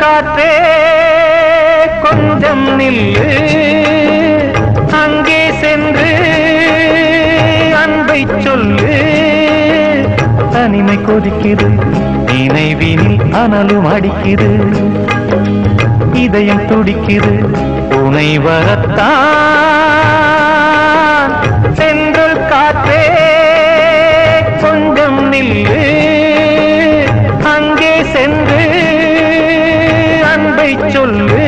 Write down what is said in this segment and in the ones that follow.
காற்றே கொஞ்சம் நில்லு. அங்கே சென்று அன்பை சொல்லு. தனிமை கொதிக்குது நினைவினில் அனலும் அடிக்குது. இதயம் துடிக்குது உனை வரத்தான் சொல்லு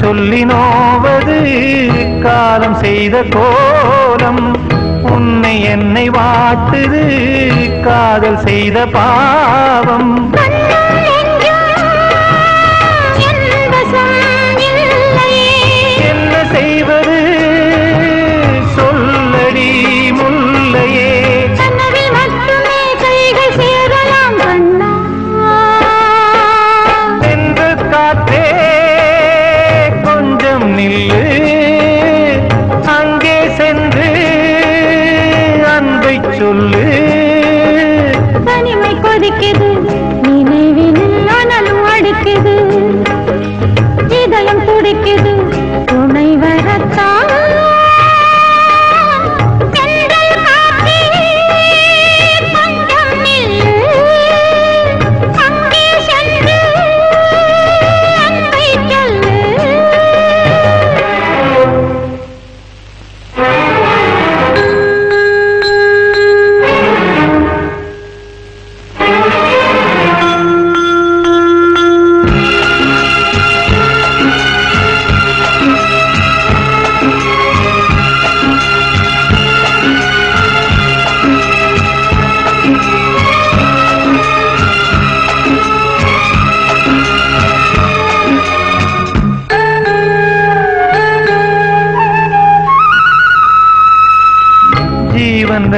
சொல்லி நோவது காலம் செய்த கோலம். உன்னை என்னை வாட்டுது காதல் செய்த பாவம்.